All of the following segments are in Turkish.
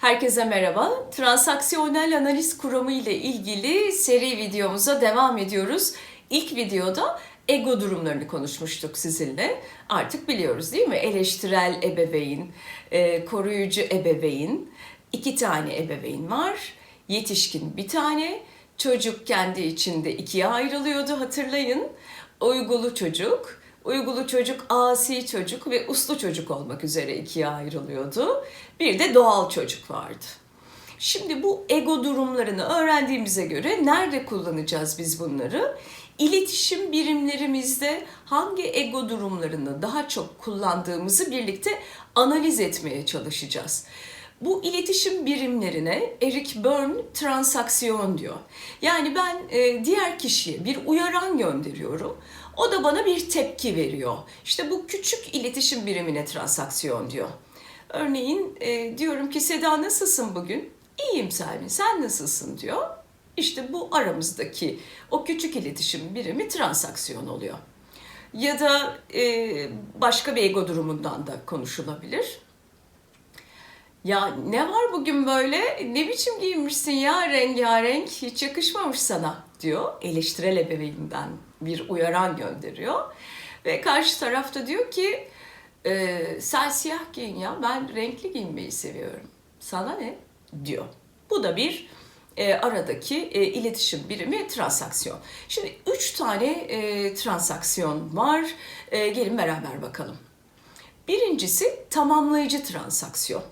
Herkese merhaba. Transaksiyonel analiz kuramı ile ilgili seri videomuza devam ediyoruz. İlk videoda ego durumlarını konuşmuştuk sizinle. Artık biliyoruz değil mi? Eleştirel ebeveyn, e, koruyucu ebeveyn, iki tane ebeveyn var. Yetişkin bir tane, çocuk kendi içinde ikiye ayrılıyordu hatırlayın. Uygulu çocuk, uygulu çocuk, asi çocuk ve uslu çocuk olmak üzere ikiye ayrılıyordu. Bir de doğal çocuk vardı. Şimdi bu ego durumlarını öğrendiğimize göre nerede kullanacağız biz bunları? İletişim birimlerimizde hangi ego durumlarını daha çok kullandığımızı birlikte analiz etmeye çalışacağız. Bu iletişim birimlerine Eric Berne transaksiyon diyor. Yani ben e, diğer kişiye bir uyaran gönderiyorum. O da bana bir tepki veriyor. İşte bu küçük iletişim birimine transaksiyon diyor. Örneğin e, diyorum ki Seda nasılsın bugün? İyiyim Selmin sen nasılsın diyor. İşte bu aramızdaki o küçük iletişim birimi transaksiyon oluyor. Ya da e, başka bir ego durumundan da konuşulabilir. Ya ne var bugün böyle? Ne biçim giyinmişsin ya rengarenk? Hiç yakışmamış sana diyor. Eleştirel ebeveyninden bir uyaran gönderiyor. Ve karşı tarafta diyor ki e, sen siyah giyin ya ben renkli giyinmeyi seviyorum. Sana ne? diyor. Bu da bir e, aradaki e, iletişim birimi transaksiyon. Şimdi üç tane e, transaksiyon var. E, gelin beraber bakalım. Birincisi tamamlayıcı transaksiyon.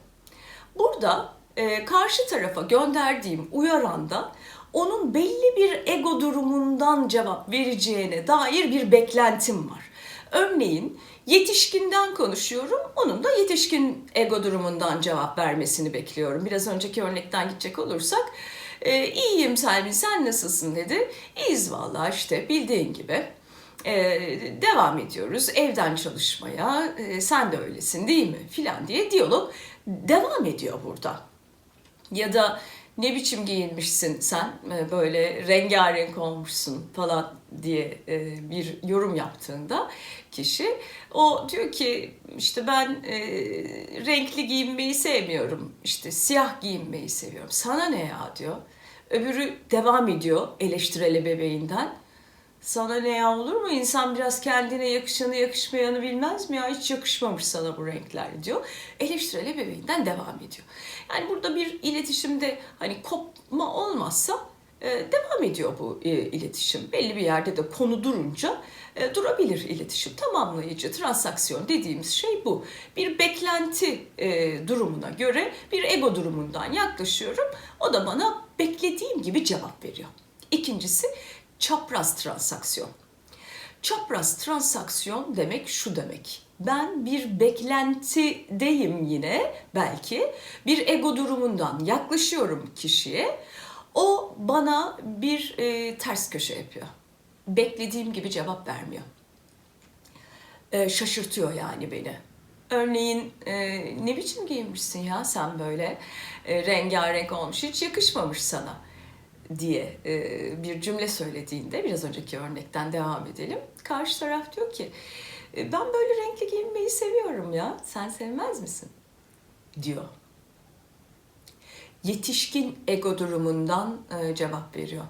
Burada e, karşı tarafa gönderdiğim uyaranda onun belli bir ego durumundan cevap vereceğine dair bir beklentim var. Örneğin yetişkinden konuşuyorum, onun da yetişkin ego durumundan cevap vermesini bekliyorum. Biraz önceki örnekten gidecek olursak, e, iyiyim Selmin sen nasılsın dedi. İyiyiz vallahi işte bildiğin gibi. E, devam ediyoruz evden çalışmaya, e, sen de öylesin değil mi filan diye diyalog devam ediyor burada. Ya da ne biçim giyinmişsin sen? E, böyle rengarenk olmuşsun falan diye e, bir yorum yaptığında kişi o diyor ki işte ben e, renkli giyinmeyi sevmiyorum. İşte siyah giyinmeyi seviyorum. Sana ne ya? diyor. Öbürü devam ediyor eleştirel ebeveyinden sana ne ya olur mu? İnsan biraz kendine yakışanı yakışmayanı bilmez mi ya? Hiç yakışmamış sana bu renkler diyor. Eleştirel ebeveynden devam ediyor. Yani burada bir iletişimde hani kopma olmazsa e, devam ediyor bu e, iletişim. Belli bir yerde de konu durunca e, durabilir iletişim. Tamamlayıcı transaksiyon dediğimiz şey bu. Bir beklenti e, durumuna göre bir ego durumundan yaklaşıyorum. O da bana beklediğim gibi cevap veriyor. İkincisi çapraz transaksiyon. Çapraz transaksiyon demek şu demek. Ben bir beklentideyim yine belki. Bir ego durumundan yaklaşıyorum kişiye. O bana bir e, ters köşe yapıyor. Beklediğim gibi cevap vermiyor. E, şaşırtıyor yani beni. Örneğin e, ne biçim giyinmişsin ya sen böyle e, rengarenk olmuş hiç yakışmamış sana diye e, bir cümle söylediğinde biraz önceki örnekten devam edelim. Karşı taraf diyor ki e, ben böyle renkli giyinmeyi seviyorum ya sen sevmez misin? diyor. Yetişkin ego durumundan e, cevap veriyor.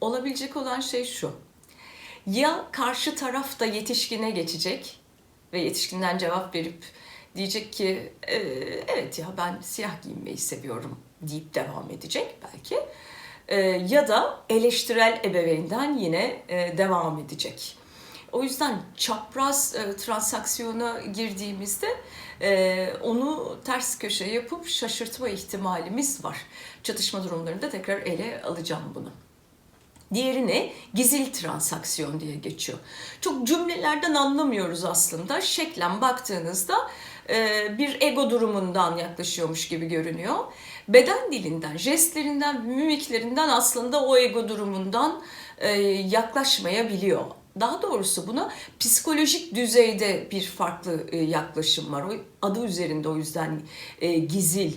Olabilecek olan şey şu. Ya karşı taraf da yetişkine geçecek ve yetişkinden cevap verip diyecek ki e, evet ya ben siyah giyinmeyi seviyorum deyip devam edecek belki e, ya da eleştirel ebeveynden yine e, devam edecek. O yüzden çapraz e, transaksiyona girdiğimizde e, onu ters köşe yapıp şaşırtma ihtimalimiz var. Çatışma durumlarında tekrar ele alacağım bunu. Diğeri ne? Gizil transaksiyon diye geçiyor. Çok cümlelerden anlamıyoruz aslında. Şeklen baktığınızda e, bir ego durumundan yaklaşıyormuş gibi görünüyor. Beden dilinden, jestlerinden, mimiklerinden aslında o ego durumundan e, yaklaşmayabiliyor. Daha doğrusu buna psikolojik düzeyde bir farklı e, yaklaşım var. O adı üzerinde o yüzden gizil.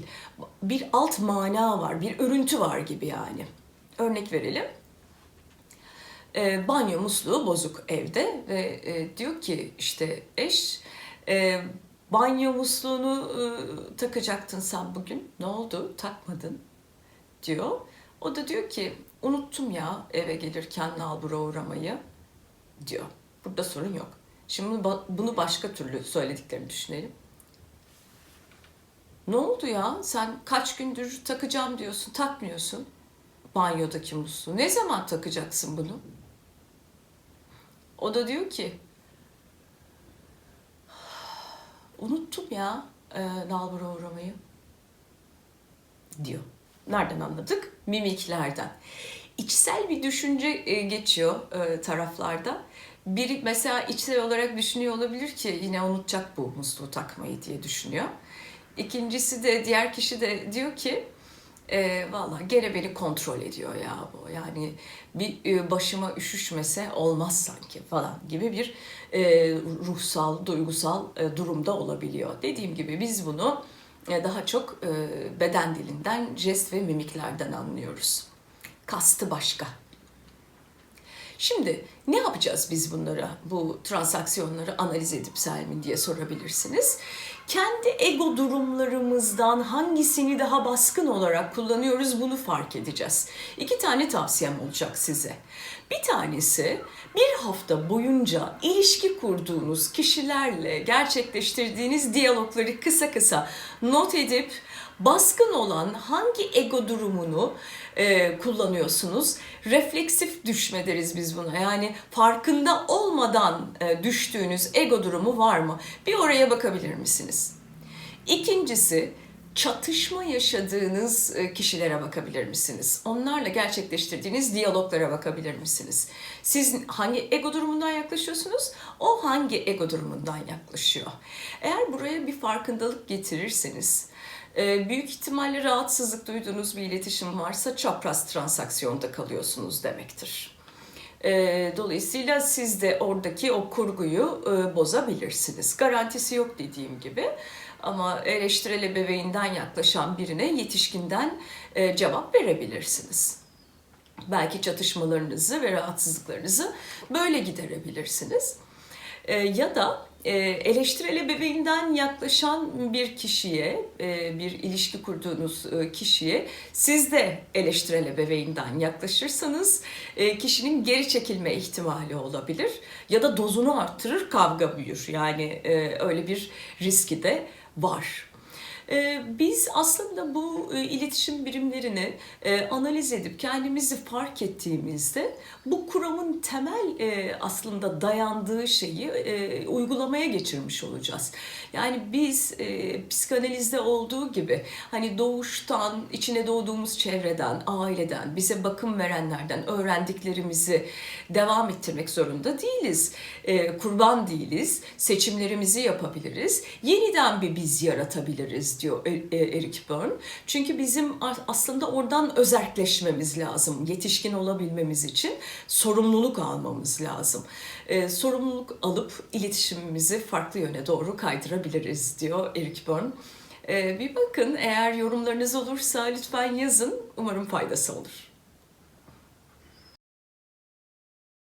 Bir alt mana var, bir örüntü var gibi yani. Örnek verelim e, banyo musluğu bozuk evde ve e, diyor ki işte eş e, Banyo musluğunu e, takacaktın sen bugün. Ne oldu? Takmadın diyor. O da diyor ki unuttum ya eve gelirken nalbura uğramayı diyor. Burada sorun yok. Şimdi bunu başka türlü söylediklerini düşünelim. Ne oldu ya? Sen kaç gündür takacağım diyorsun, takmıyorsun. Banyodaki musluğu. Ne zaman takacaksın bunu? O da diyor ki unuttum ya e, nalbura uğramayı diyor. Nereden anladık? Mimiklerden. İçsel bir düşünce e, geçiyor e, taraflarda. Biri mesela içsel olarak düşünüyor olabilir ki yine unutacak bu musluğu takmayı diye düşünüyor. İkincisi de diğer kişi de diyor ki e, valla gene beni kontrol ediyor ya bu. Yani bir e, başıma üşüşmese olmaz sanki falan gibi bir e, ruhsal, duygusal e, durumda olabiliyor. Dediğim gibi biz bunu e, daha çok e, beden dilinden, jest ve mimiklerden anlıyoruz. Kastı başka. Şimdi ne yapacağız biz bunları, bu transaksiyonları analiz edip Selmin diye sorabilirsiniz. Kendi ego durumlarımızdan hangisini daha baskın olarak kullanıyoruz bunu fark edeceğiz. İki tane tavsiyem olacak size. Bir tanesi bir hafta boyunca ilişki kurduğunuz kişilerle gerçekleştirdiğiniz diyalogları kısa kısa not edip baskın olan hangi ego durumunu e, kullanıyorsunuz? Refleksif düşme deriz biz buna. Yani farkında olmadan e, düştüğünüz ego durumu var mı? Bir oraya bakabilir misiniz? İkincisi çatışma yaşadığınız e, kişilere bakabilir misiniz? Onlarla gerçekleştirdiğiniz diyaloglara bakabilir misiniz? Siz hangi ego durumundan yaklaşıyorsunuz? O hangi ego durumundan yaklaşıyor? Eğer buraya bir farkındalık getirirseniz, e, büyük ihtimalle rahatsızlık duyduğunuz bir iletişim varsa çapraz transaksiyonda kalıyorsunuz demektir. E, Dolayısıyla siz de oradaki o kurguyu e, bozabilirsiniz. Garantisi yok dediğim gibi. Ama eleştirel ebeveynden yaklaşan birine yetişkinden e, cevap verebilirsiniz. Belki çatışmalarınızı ve rahatsızlıklarınızı böyle giderebilirsiniz. E, ya da e, eleştirel ebeveynden yaklaşan bir kişiye, e, bir ilişki kurduğunuz e, kişiye siz de eleştirel ebeveynden yaklaşırsanız e, kişinin geri çekilme ihtimali olabilir ya da dozunu arttırır kavga büyür. Yani öyle bir riski de var. Ee, Biz aslında bu e, iletişim birimlerini e, analiz edip kendimizi fark ettiğimizde bu kuramın temel e, aslında dayandığı şeyi uygulamaya geçirmiş olacağız. Yani biz psikanalizde olduğu gibi hani doğuştan, içine doğduğumuz çevreden, aileden, bize bakım verenlerden öğrendiklerimizi devam ettirmek zorunda değiliz. Kurban değiliz. Seçimlerimizi yapabiliriz. Yeniden bir biz yaratabiliriz diyor E- E- Eric Berne. Çünkü bizim aslında oradan özerkleşmemiz lazım. Yetişkin olabilmemiz için sorumluluk almamız lazım. E, sorumluluk alıp iletişimimizi farklı yöne doğru kaydırabiliriz diyor Eric Berne. E, bir bakın eğer yorumlarınız olursa lütfen yazın. Umarım faydası olur.